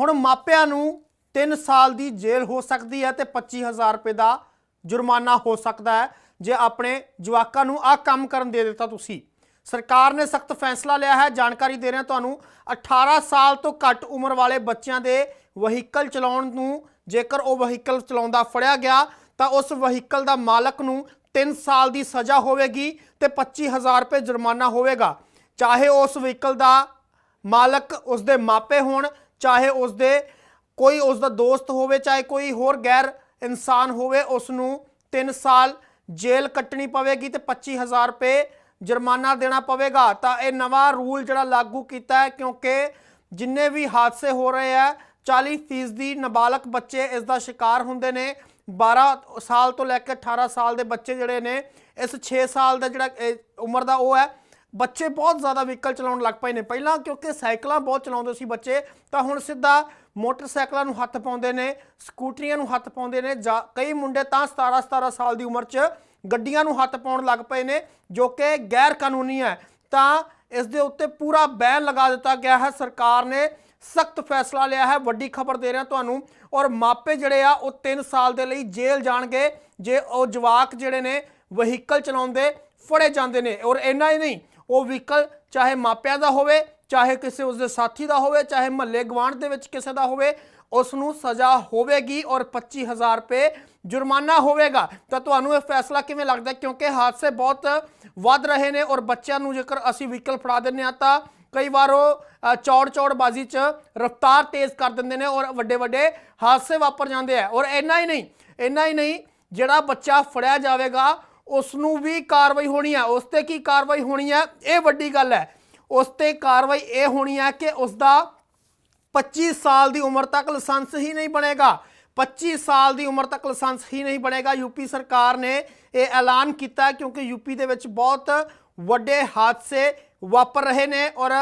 ਹੁਣ ਮਾਪਿਆਂ ਨੂੰ 3 ਸਾਲ ਦੀ ਜੇਲ੍ਹ ਹੋ ਸਕਦੀ ਹੈ ਤੇ 25000 ਰੁਪਏ ਦਾ ਜੁਰਮਾਨਾ ਹੋ ਸਕਦਾ ਹੈ। ਜੇ ਆਪਣੇ ਜਵਾਕਾਂ ਨੂੰ ਆਹ ਕੰਮ ਕਰਨ ਦੇ ਦਿੱਤਾ ਤੁਸੀਂ। ਸਰਕਾਰ ਨੇ ਸਖਤ ਫੈਸਲਾ ਲਿਆ ਹੈ। ਜਾਣਕਾਰੀ ਦੇ ਰਹੇ ਤੁਹਾਨੂੰ 18 ਸਾਲ ਤੋਂ ਘੱਟ ਉਮਰ ਵਾਲੇ ਬੱਚਿਆਂ ਦੇ ਵਹੀਕਲ ਚਲਾਉਣ ਨੂੰ ਜੇਕਰ ਉਹ ਵਹੀਕਲ ਚਲਾਉਂਦਾ ਫੜਿਆ ਗਿਆ, ਤਾਂ ਉਸ ਵਹੀਕਲ ਦਾ ਮਾਲਕ ਨੂੰ 3 ਸਾਲ ਦੀ ਸਜ਼ਾ ਹੋਵੇਗੀ ਤੇ 25000 ਰੁਪਏ ਜੁਰਮਾਨਾ ਹੋਵੇਗਾ। ਚਾਹੇ ਉਸ ਵਹੀਕਲ ਦਾ ਮਾਲਕ ਉਸ ਦੇ ਮਾਪੇ ਹੋਣ ਚਾਹੇ ਉਸ ਦੇ ਕੋਈ ਉਸ ਦਾ ਦੋਸਤ ਹੋਵੇ, ਚਾਹੇ ਕੋਈ ਹੋਰ ਗੈਰ ਇਨਸਾਨ ਹੋਵੇ ਉਸ ਨੂੰ 3 ਸਾਲ ਜੇਲ੍ਹ ਕੱਟਣੀ ਪਵੇਗੀ ਤੇ 25000 ਰੁਪਏ ਜੁਰਮਾਨਾ ਦੇਣਾ ਪਵੇਗਾ। ਤਾਂ ਇਹ ਨਵਾਂ ਰੂਲ ਜਿਹੜਾ ਲਾਗੂ ਕੀਤਾ ਹੈ, ਕਿਉਂਕਿ ਜਿੰਨੇ ਵੀ ਹਾਦਸੇ ਹੋ ਰਹੇ ਆ 40% ਦੀ ਨਾਬਾਲਗ ਬੱਚੇ ਇਸ ਦਾ ਸ਼ਿਕਾਰ ਹੁੰਦੇ ਨੇ। 12 ਸਾਲ ਤੋਂ ਲੈ ਕੇ 18 ਸਾਲ ਦੇ ਬੱਚੇ ਜਿਹੜੇ ਨੇ, ਇਸ 6 ਸਾਲ ਦਾ ਜਿਹੜਾ ਉਮਰ ਦਾ ਉਹ ਹੈ ਬੱਚੇ ਬਹੁਤ ਜ਼ਿਆਦਾ ਵਹੀਕਲ ਚਲਾਉਣ ਲੱਗ ਪਏ ਨੇ। ਪਹਿਲਾਂ ਕਿਉਂਕਿ ਸਾਈਕਲਾਂ ਬਹੁਤ ਚਲਾਉਂਦੇ ਸੀ ਬੱਚੇ, ਤਾਂ ਹੁਣ ਸਿੱਧਾ ਮੋਟਰਸਾਈਕਲਾਂ ਨੂੰ ਹੱਥ ਪਾਉਂਦੇ ਨੇ, ਸਕੂਟਰੀਆਂ ਨੂੰ ਹੱਥ ਪਾਉਂਦੇ ਨੇ, ਜਾਂ ਕਈ ਮੁੰਡੇ ਤਾਂ 17 17 ਸਾਲ ਦੀ ਉਮਰ 'ਚ ਗੱਡੀਆਂ ਨੂੰ ਹੱਥ ਪਾਉਣ ਲੱਗ ਪਏ ਨੇ, ਜੋ ਕਿ ਗੈਰ ਕਾਨੂੰਨੀ ਹੈ। ਤਾਂ ਇਸ ਦੇ ਉੱਤੇ ਪੂਰਾ ਬੈਨ ਲਗਾ ਦਿੱਤਾ ਗਿਆ ਹੈ। ਸਰਕਾਰ ਨੇ ਸਖਤ ਫੈਸਲਾ ਲਿਆ ਹੈ। ਵੱਡੀ ਖਬਰ ਦੇ ਰਿਹਾ ਤੁਹਾਨੂੰ। ਔਰ ਮਾਪੇ ਜਿਹੜੇ ਆ, ਉਹ 3 ਸਾਲ ਦੇ ਲਈ ਜੇਲ੍ਹ ਜਾਣਗੇ। ਜੇ ਉਹ ਜਵਾਕ ਜਿਹੜੇ ਨੇ, ਵਹੀਕਲ ਚਲਾਉਂਦੇ, ਫੜੇ ਜਾਂਦੇ ਨੇ। ਔਰ ਇੰਨਾ ਹੀ ਨਹੀਂ ਉਹ ਵਹੀਕਲ ਚਾਹੇ ਮਾਪਿਆਂ ਦਾ ਹੋਵੇ ਚਾਹੇ ਕਿਸੇ ਉਸਦੇ ਸਾਥੀ ਦਾ ਹੋਵੇ ਚਾਹੇ ਮਹੱਲੇ ਗਵਾਂਢ ਦੇ ਵਿੱਚ ਕਿਸੇ ਦਾ ਹੋਵੇ ਉਸ ਨੂੰ ਸਜ਼ਾ ਹੋਵੇਗੀ ਔਰ 25000 ਰੁਪਏ ਜੁਰਮਾਨਾ ਹੋਵੇਗਾ। ਤਾਂ ਤੁਹਾਨੂੰ ਇਹ ਫੈਸਲਾ ਕਿਵੇਂ ਲੱਗਦਾ? ਕਿਉਂਕਿ ਹਾਦਸੇ ਬਹੁਤ ਵੱਧ ਰਹੇ ਨੇ ਔਰ ਬੱਚਿਆਂ ਨੂੰ ਜੇਕਰ ਅਸੀਂ ਵਹੀਕਲ ਫੜਾ ਦਿੰਨੇ ਆ ਤਾਂ ਕਈ ਵਾਰ ਉਹ ਅ, ਚੌੜ ਚੌੜਬਾਜ਼ੀ 'ਚ ਰਫ਼ਤਾਰ ਤੇਜ਼ ਕਰ ਦਿੰਦੇ ਨੇ ਔਰ ਵੱਡੇ ਵੱਡੇ ਹਾਦਸੇ ਵਾਪਰ ਜਾਂਦੇ ਆ। ਔਰ ਇੰਨਾ ਹੀ ਨਹੀਂ ਇੰਨਾ ਹੀ ਨਹੀਂ ਜਿਹੜਾ ਬੱਚਾ ਫੜਿਆ ਜਾਵੇਗਾ ਉਸ ਨੂੰ ਵੀ ਕਾਰਵਾਈ ਹੋਣੀ ਹੈ ਉਸ ਤੇ ਕੀ ਕਾਰਵਾਈ ਹੋਣੀ ਹੈ ਇਹ ਵੱਡੀ ਗੱਲ ਹੈ। ਉਸ ਤੇ ਕਾਰਵਾਈ ਇਹ ਹੋਣੀ ਹੈ ਕਿ ਉਸ ਦਾ 25 ਸਾਲ ਦੀ ਉਮਰ ਤੱਕ ਲਾਇਸੈਂਸ ਹੀ ਨਹੀਂ ਬਣੇਗਾ। 25 ਸਾਲ ਦੀ ਉਮਰ ਤੱਕ ਲਾਇਸੈਂਸ ਹੀ ਨਹੀਂ ਬਣੇਗਾ। ਯੂਪੀ ਸਰਕਾਰ ਨੇ ਇਹ ਐਲਾਨ ਕੀਤਾ ਹੈ ਕਿਉਂਕਿ ਯੂਪੀ ਦੇ ਵਿੱਚ ਬਹੁਤ ਵੱਡੇ ਹਾਦਸੇ ਵਾਪਰ ਰਹੇ ਨੇ ਔਰ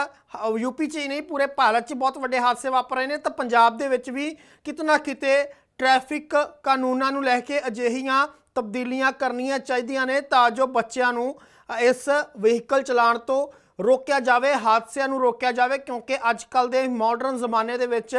ਯੂਪੀ 'ਚ ਹੀ ਨਹੀਂ, ਪੂਰੇ ਭਾਰਤ 'ਚ ਬਹੁਤ ਵੱਡੇ ਹਾਦਸੇ ਵਾਪਰ ਰਹੇ ਨੇ। ਤਾਂ ਪੰਜਾਬ ਦੇ ਵਿੱਚ ਵੀ ਕਿਤਨਾ ਕਿਤੇ ਟ੍ਰੈਫਿਕ ਕਾਨੂੰਨਾਂ ਨੂੰ ਲੈ ਕੇ ਅਜਿਹੀਆਂ ਤਬਦੀਲੀਆਂ ਕਰਨੀਆਂ ਚਾਹੀਦੀਆਂ ਨੇ ਤਾਂ ਜੋ ਬੱਚਿਆਂ ਨੂੰ ਇਸ ਵਹੀਕਲ ਚਲਾਉਣ ਤੋਂ ਰੋਕਿਆ ਜਾਵੇ, ਹਾਦਸਿਆਂ ਨੂੰ ਰੋਕਿਆ ਜਾਵੇ, ਕਿਉਂਕਿ ਅੱਜ ਕੱਲ ਦੇ ਮਾਡਰਨ ਜ਼ਮਾਨੇ ਦੇ ਵਿੱਚ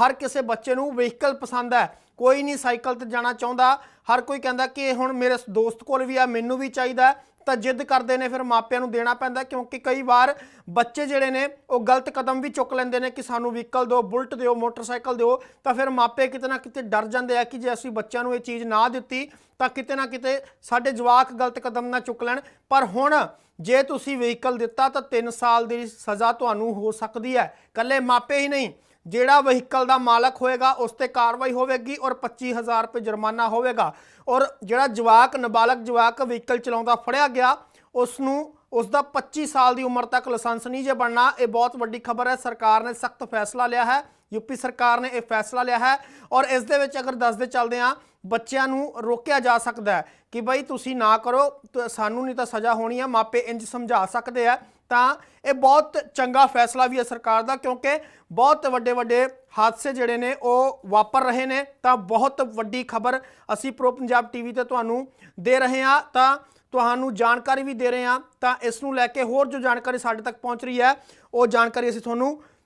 ਹਰ ਕਿਸੇ ਬੱਚੇ ਨੂੰ ਵਹੀਕਲ ਪਸੰਦ ਹੈ। ਕੋਈ ਨਹੀਂ ਸਾਈਕਲ ਤੇ ਜਾਣਾ ਚਾਹੁੰਦਾ। ਹਰ ਕੋਈ ਕਹਿੰਦਾ ਕਿ ਇਹ ਹੁਣ ਮੇਰੇ ਦੋਸਤ ਕੋਲ ਵੀ ਆ, ਮੈਨੂੰ ਵੀ ਚਾਹੀਦਾ। ਤਾਂ ਜਿੱਦ ਕਰਦੇ ਨੇ, ਫਿਰ ਮਾਪਿਆਂ ਨੂੰ ਦੇਣਾ ਪੈਂਦਾ ਕਿਉਂਕਿ ਕਈ ਵਾਰ ਬੱਚੇ ਜਿਹੜੇ ਨੇ, ਉਹ ਗਲਤ ਕਦਮ ਵੀ ਚੁੱਕ ਲੈਂਦੇ ਨੇ ਕਿ ਸਾਨੂੰ ਵਹੀਕਲ ਦਿਓ, ਬੁਲਟ ਦਿਓ, ਮੋਟਰਸਾਈਕਲ ਦਿਓ, ਤਾਂ ਫਿਰ ਮਾਪੇ ਕਿਤੇ ਨਾ ਕਿਤੇ ਡਰ ਜਾਂਦੇ ਆ ਕਿ ਜੇ ਅਸੀਂ ਬੱਚਿਆਂ ਨੂੰ ਇਹ ਚੀਜ਼ ਨਾ ਦਿੱਤੀ, ਤਾਂ ਕਿਤੇ ਨਾ ਕਿਤੇ ਸਾਡੇ ਜਵਾਕ ਗਲਤ ਕਦਮ ਨਾ ਚੁੱਕ ਲੈਣ। ਪਰ ਹੁਣ ਜੇ ਤੁਸੀਂ ਵਹੀਕਲ ਦਿੱਤਾ, ਤਾਂ 3 ਸਾਲ ਦੀ ਸਜ਼ਾ ਤੁਹਾਨੂੰ ਹੋ ਸਕਦੀ ਹੈ। ਕੱਲੇ ਮਾਪੇ ਹੀ ਨਹੀਂ ਜਿਹੜਾ ਵਹੀਕਲ ਦਾ ਮਾਲਕ ਹੋਏਗਾ, ਉਸ ਤੇ ਕਾਰਵਾਈ ਹੋਵੇਗੀ ਔਰ 25000 ਰੁਪਏ ਜੁਰਮਾਨਾ ਹੋਵੇਗਾ। ਔਰ ਜਿਹੜਾ ਜਵਾਕ, ਨਾਬਾਲਗ ਜਵਾਕ ਵਹੀਕਲ ਚਲਾਉਂਦਾ ਫੜਿਆ ਗਿਆ ਉਸ ਨੂੰ ਉਸ ਦਾ 25 ਸਾਲ ਦੀ ਉਮਰ ਤੱਕ ਲਾਇਸੈਂਸ ਨਹੀਂ ਜੇ ਬਣਨਾ। ਇਹ ਬਹੁਤ ਵੱਡੀ ਖਬਰ ਹੈ। ਸਰਕਾਰ ਨੇ ਸਖਤ ਫੈਸਲਾ ਲਿਆ ਹੈ। ਯੂਪੀ ਸਰਕਾਰ ਨੇ ਇਹ ਫੈਸਲਾ ਲਿਆ ਹੈ। ਔਰ ਇਸ ਦੇ ਵਿੱਚ ਅਗਰ ਦੱਸਦੇ ਚੱਲਦੇ ਆ ਬੱਚਿਆਂ ਨੂੰ ਰੋਕਿਆ ਜਾ ਸਕਦਾ ਹੈ ਕਿ ਬਈ ਤੁਸੀਂ ਨਾ ਕਰੋ, ਤਾਂ, ਸਾਨੂੰ ਨਹੀਂ ਤਾਂ ਸਜ਼ਾ ਹੋਣੀ ਹੈ ਮਾਪੇ ਇੰਜ ਸਮਝਾ ਸਕਦੇ ਆ। ਤਾਂ ਇਹ ਬਹੁਤ ਚੰਗਾ ਫੈਸਲਾ ਵੀ ਹੈ ਸਰਕਾਰ ਦਾ, ਕਿਉਂਕਿ ਬਹੁਤ ਵੱਡੇ ਵੱਡੇ ਹਾਦਸੇ ਜਿਹੜੇ ਨੇ ਉਹ ਵਾਪਰ ਰਹੇ ਨੇ। ਤਾਂ ਬਹੁਤ ਵੱਡੀ ਖਬਰ ਅਸੀਂ ਪ੍ਰੋ ਪੰਜਾਬ ਟੀਵੀ ਤੇ ਤੁਹਾਨੂੰ ਦੇ ਰਹੇ ਹਾਂ। ਤਾਂ ਤੁਹਾਨੂੰ ਜਾਣਕਾਰੀ ਵੀ ਦੇ ਰਹੇ ਹਾਂ। ਤਾਂ ਇਸ ਨੂੰ ਲੈ ਕੇ ਹੋਰ ਜੋ ਜਾਣਕਾਰੀ ਸਾਡੇ ਤੱਕ ਪਹੁੰਚ ਰਹੀ ਹੈ, ਉਹ ਜਾਣਕਾਰੀ ਅਸੀਂ ਤੁਹਾਨੂੰ